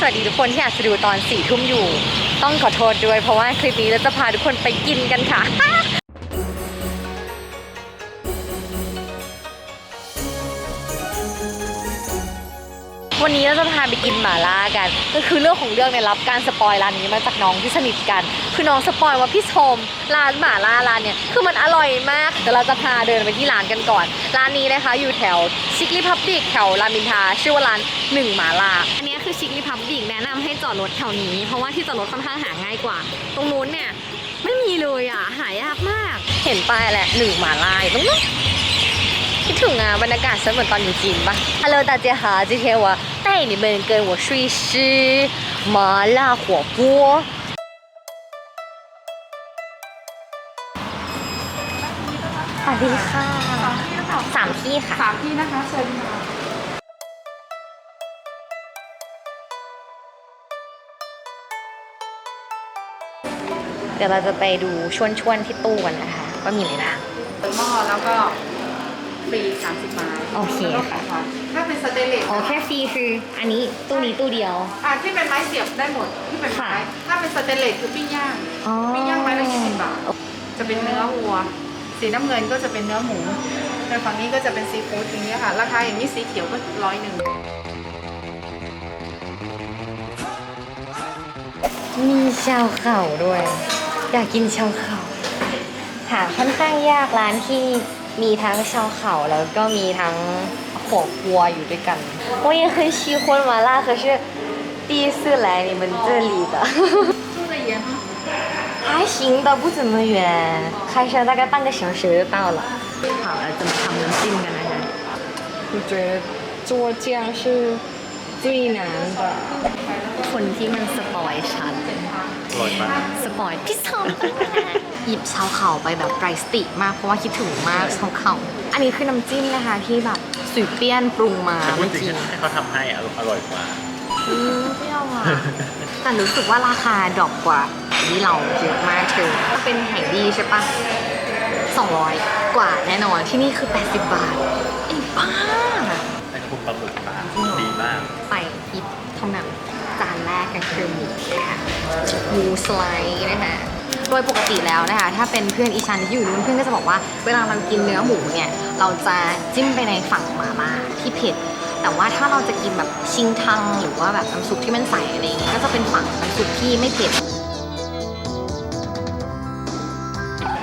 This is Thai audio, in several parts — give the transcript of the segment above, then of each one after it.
สวัสดีทุกคนที่อาจจะดูตอนสี่ทุ่มอยู่ ต้องขอโทษด้วยเพราะว่าคลิปนี้เราจะพาทุกคนไปกินกันค่ะ วันนี้เราจะพาไปกินหม่าล่ากัน ก็คือเรื่องของเรื่องเนี่ยรับการสปอยร้านนี้มาจากน้องที่สนิทกัน คือน้องสปอยว่าพี่ชมร้านหม่าล่าร้านเนี่ยคือมันอร่อยมากเดี๋ยวเราจะพาเดินไปที่ร้านกันก่อน ร้านนี้นะคะอยู่แถวชิคลิพับบิกแถวรามินทาชื่อว่าร้านหนึ่งหม่าล่าคือชิคลิพับบิกแนะนำให้จอดรถแถวนี้ เพราะว่าที่จอดรถค่อนข้างหาง่ายกว่า ตรงนู้นเนี่ยไม่มีเลยอ่ะหายากมาก เห็นป้ายแหละหนึ่งหม่าล่าอยู่ตรงนู้น คิดถึงอ่ะบรรยากาศฉันเหมือนตอนอยู่จีนปะ Hello 大家好今天我带你们跟我试一试麻辣火锅สวัสดีค่ะสามที่ค่ะ สามที่นะคะเชิญค่ะ เดี๋ยวเราจะไปดูชวนชวนๆที่ตู้กันนะคะ ว่ามีอะไรบ้างเปิดหม้อแล้วก็ฟรี30ไม้โอเคค่ะถ้าเป็นสเตนเลสอ๋อแค่ฟรีคืออันนี้ตู้นี้ตู้เดียว อ่าที่เป็นไม้เสียบได้หมดที่เป็นไม้ค่ะถ้าเป็นสเตนเลสคือปิ้งย่างอ๋อปิ้งย่างไม้ละ20บาทจะเป็นเนื้อวัว สีน้ำเงินก็จะเป็นเนื้อหมูในฝั่งนี้ก็จะเป็นซีฟู้ดอย่างนี้ยค่ะราคาอย่างนี้สีเขียวก็ร้อยหนึ่งมีชาวเขาด้วย อยากกินชาวเขาหาค่อนข้างยากร้านที่มีทั้งชาวเขาแล้วก็มีทั้งหัววัวอยู่ด้วยกัน我也很喜欢麻辣可是第一次来你们这里的住的远吗？还行的不怎么远开车大概半个小时就到了好เราจะมาทำน้ำจิ้มกันนะคะ我觉得做酱是 จุ้ยนะคนที่มันสปอยฉันลอยมาสปอยพี่สองหยิบชาวเขาไปแบบไรสติมากเพราะว่าคิดถึงมากชาวเขา อันนี้คือน้ำจิ้มนะคะที่แบบสุยเปี้ยนปรุงมาจริงจริงเขาทำให้อร่อยกว่าอืมเปรี้ยวอะแต่รู้สึกว่าราคาดอกกว่าที่เราเยอะมากเธอถ้าเป็นแห่งดีใช่ปะ200 กว่าแน่นอนที่นี่คือ 80 บาทไอ้บ้า เท่านั้นจานแรกกันคือหมูนะคะหมูสไลด์นะคะโดยปกติแล้วนะคะ ถ้าเป็นเพื่อนอีชันที่อยู่นู้นเพื่อนก็จะบอกว่า เวลาเรากินเนื้อหมูเนี่ย เราจะจิ้มไปในฝั่งหมาล่าที่เผ็ด แต่ว่าถ้าเราจะกินแบบชิงทังหรือว่าแบบน้ำซุปที่มันใสอะไรอย่างเงี้ยก็จะเป็นฝั่งน้ำซุปที่ไม่เผ็ด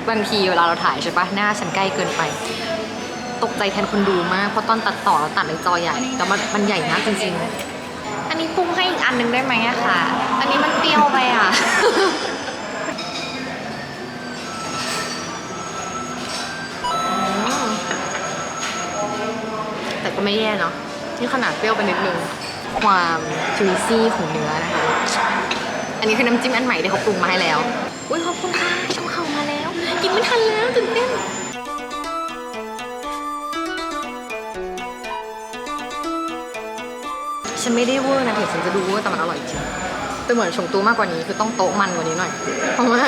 บางทีเวลาเราถ่ายใช่ปะหน้าฉันใกล้เกินไป ตกใจแทนคนดูมากเพราะตอนตัดต่อเราตัดในจอใหญ่ แต่มันมันใหญ่มากจริงๆ นนี้ปรุงให้อีกอันหนึงได้ไหมอะค่ะ อันนี้มันเปรี้ยวไปอะอืมแต่ก็ไม่แย่เนาะนี่ขนาดเปรี้ยวไปนิดนึง ความจุยซี่ของเนื้อนะคะ อันนี้คือน้ำจิ้มอันใหม่ที่เขาปรุงมาให้แล้ว อุ้ยขอบคุณค่ะช่องเขามาแล้ว กินไม่ทันแล้วตื่นเต้น ฉันไม่ได้เวอร์นะถึงฉันจะดูเวอร์แต่มันอร่อยจริงแต่เหมือนชมตูมากกว่านี้คือต้องโต๊ะมันกว่านี้หน่อย เพราะว่า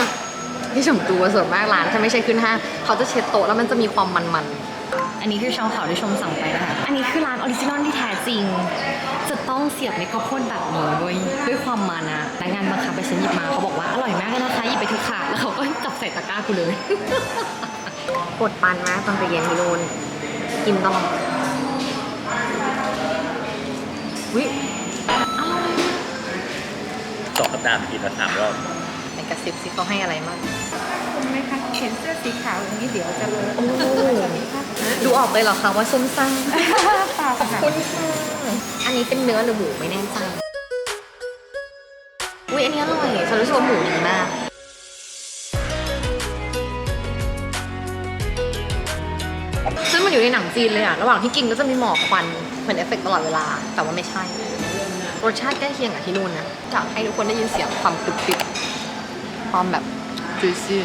ที่ชมตูส่วนมากร้านถ้าไม่ใช่ขึ้นห้างเขาจะเช็ดโต๊ะแล้วมันจะมีความมันๆ อันนี้คือชาวเขาที่ชมสั่งไปนะคะ อันนี้คือร้านออริจินอลที่แท้จริง จะต้องเสียบในข้าวโพดแบบนี้ด้วยด้วยความมันนะพนักงานบังคับไปฉันหยิบมาเขาบอกว่าอร่อยมากเลยนะคะหยิบไปเถอะค่ะแล้วเขาก็จับใส่ตะกร้ากูเลยปวดปันมากตอนไปเรียนที่นู่นกินตลอด วิอร่อยสองสัปดาห์กินมาสามรอบในกระซิบซิเขาให้อะไรมากคุณไหมคะเห็นเสื้อสีขาวอย่างนี้เดี๋ยวจะเลยโอ้ดูออกเลยเหรอคะว่าส้มซ่าเปล่าค่ะคุณค่ะอันนี้เป็นเนื้อหรือหมูไม่แน่ใจอุ้ยอันนี้อร่อยฉันรู้สึกว่าหมูดีมาก ซึ่งมันอยู่ในหนังจีนเลยอะระหว่างที่กินก็จะมีหมอกควันเหมือนเอฟเฟกต์ตลอดเวลา แต่ว่าไม่ใช่ รสชาติใกล้เคียงกับที่นู่นนะอยากให้ทุกคนได้ยินเสียงความกรุบกริบความแบบจุยซี่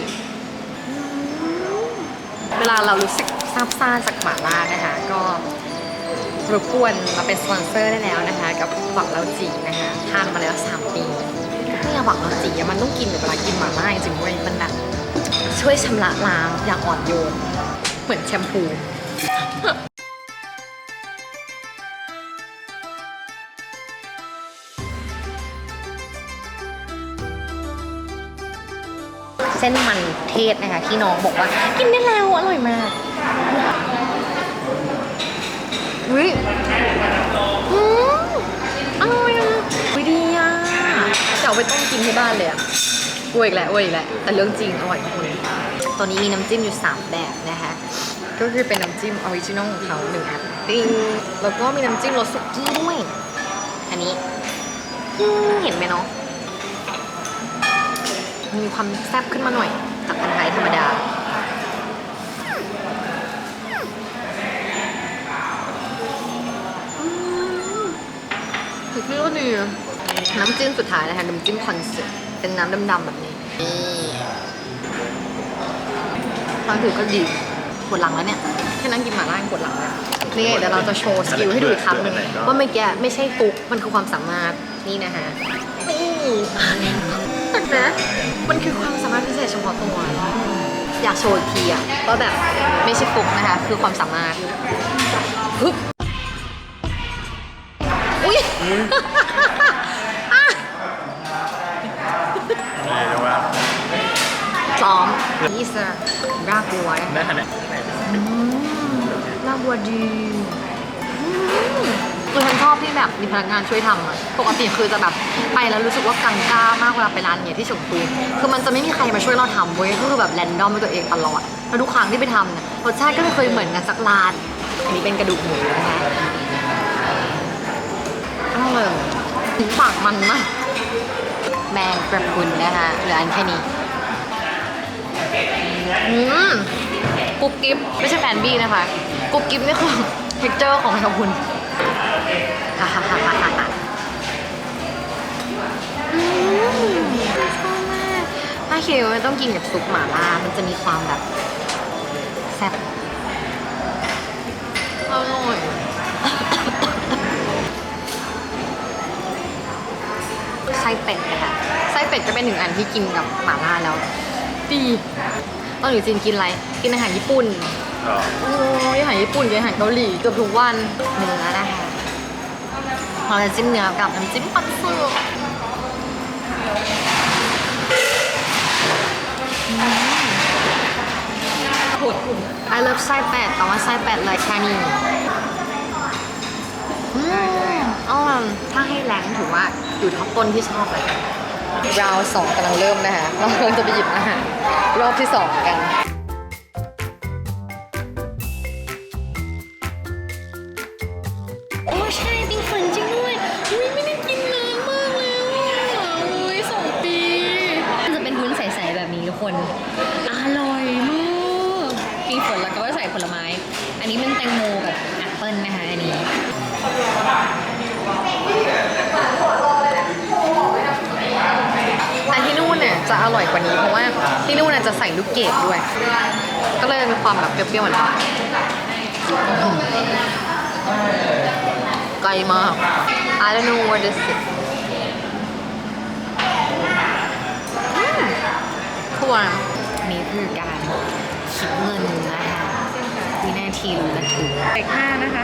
เวลาเรารู้สึกซาบซ่านจากหมาล่านะคะ ก็รบกวนมาเป็นสปอนเซอร์ได้แล้วนะคะ กับหวังเราจีนะคะทานมาแล้ว 3 ปีเนี่ยหวังเราจีมันต้องกินเวลากินหมาล่าจริงๆเว้ยมันแบบช่วยชำระล้างอย่างอ่อนโยน เหมือนแชมพู เส้นมันเทศนะคะที่น้องบอกว่า กินได้แล้วอร่อยมากอุ้ยอร่อยอะอุ้ดีอะจ้าไปต้มกินที่บ้านเลยอะอวยแหละอวยแหละแต่เรื่องจริงอร่อยทุกคนตอนนี้มีน้ำจิ้มอยู่ 3 แบบนะคะ ก็คือเป็นน้ำจิ้มออริจินอลของเขาหนึ่งอันติ้งแล้วก็มีน้ำจิ้มรสสุกี้ด้วย อันนี้อืมเห็นไหมเนาะ มีความแซ่บขึ้นมาหน่อย จากพันธุ์ไทยธรรมดา คือก็ดีน้ำจิ้มสุดท้ายนะคะน้ำจิ้มคอนเซ็ปต์เป็นน้ำดำๆแบบนี้นี่ตอนถือก็ดีป วดหลังแล้วเนี่ยแค่นั่งกินหมาล่ายังปวดหลังเลยนี่เดี๋ยวเราจะโชว์สกิลให้ดูอีกครั้งหนึ่งว่าเมื่อกี้ไม่ใช่กุ๊กมันคือความสามารถนี่นะคะนี่เห็นไหมมันคือความสามารถพิเศษเฉพาะตัว อยากโชว์อีกทีอะว่าแบบไม่ใช่กุ๊กนะคะ คือความสามารถฮึบอุ้ยอะไรแล้วว่าซ้อมนี่สรากบัวนะได้ขนาดอืม รากบัวดีคือฉันชอบที่แบบมีพนักงานช่วยทำอะปกติคือจะแบบไปแล้วรู้สึกว่ากังกล้ามากเวลาไปร้านเนี่ยที่ฉงตูคือมันจะไม่มีใครมาช่วยเราทำเว้ยก็คือแบบแรนดอมด้วยตัวเองตลอดแล้วทุกครั้งที่ไปทำเนี่ยรสชาติก็ไม่เคยเหมือนกันสักร้านอันนี้เป็นกระดูกหมูนะคะอร่อยถึงปากมันมากแมงกระพุนนะคะเหลืออันแค่นี้อืม กรุบกิ๊บไม่ใช่แฟนบี้นะคะกรุบกิ๊บนี่คือเท็กเจอร์ของแมงกะพรุนฮ่าฮ่าฮ่าฮ่าฮ่าอืมชอบมากถ้าคิวมันต้องกินกับซุปหม่าล่ามันจะมีความแบบแซ่บอร่อยไส้เป็ดนะคะไส้เป็ดก็เป็นหนึ่งอันที่กินกับหม่าล่าแล้ว ดีตอนอยู่จีนกินอะไร กินอาหารญี่ปุ่นก็โอ้ยอาหารญี่ปุ่นกับอาหารเกาหลีเกือบทุกวันเนื้อนะคะเราจะจิ้มเนื้อกับน้ำจิ้มปันสุไอเลิฟไส้เป็ดแต่ว่าไส้เป็ดเลยแค่นี้อืมอ๋อถ้าให้แรงถือว่าอยู่ท็อปต้นที่ชอบเลยราวสองกำลังเริ่มนะคะเรากำลังจะไปหยิบอาหารรอบที่สองกัน จะอร่อยกว่านี้เพราะว่าที่นู่นจะใส่ลูกเกดด้วย ก็เลยมีความแบบเปรี้ยวๆหวานๆไกลมาก I don't know what this is ทุกวันนี่คือการคิดเงินนะคะวินาทีรู้ละถูกเด็กห้านะคะ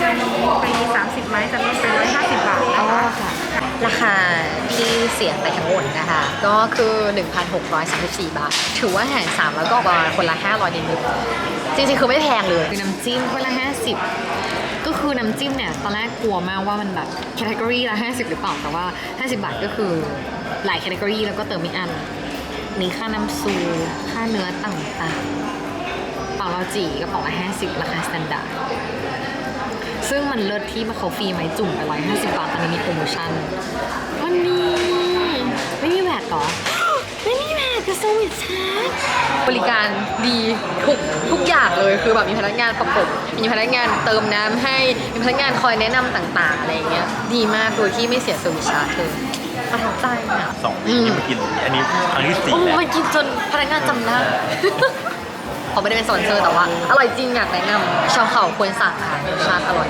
จะมีไป30ไม้จะลดไป150บาทอ๋นะอคะค่ะ ราคาที่เสียไปทั้งหมดนะคะ ก็คือ 1,634 บาท ถือว่าหาร3แล้วก็ประมาณคนละ500นิดๆจริงๆ คือไม่แพงเลยคือน้ำจิ้มคนละ 50 ก็คือน้ำจิ้มเนี่ย ตอนแรกกลัวมากว่ามันแบบแคตตากรีละ 50 หรือเปล่า แต่ว่า 50 บาทก็คือหลายแคตตากรีแล้วก็เติมไม่อัน มีค่าน้ำซูค่าเนื้อต่างๆาเราจีกระป๋องละ50 ราคาสแตนดาร์ดซึ่งมันเลิศที่มาเขาฟรีไหมจุ่มไป150บาทตอนนี้มีโปรโมชั่นวันนี้ไม่มีแวดเหรอไม่มีแวดกับสวิตชาร์จบริการดีทุกทุกอย่างเลยคือแบบมีพนักงานประกบมีพนักงานเติมน้ำให้มีพนักงานคอยแนะนำต่าง ๆ อะไรอย่างเงี้ยดีมากโดยที่ไม่เสียสวิตชาร์จเลยประทับใจอะสองปีที่มากินอันนี้ครั้งที่สี่โอ้แล้วมันกินจนพนักงานจำได้ เขาไม่ได้เป็นสปอนเซอร์แต่ว่า อร่อยจริงอยากแนะนำชาวเขาควรสั่งค่ะรสชาติอร่อย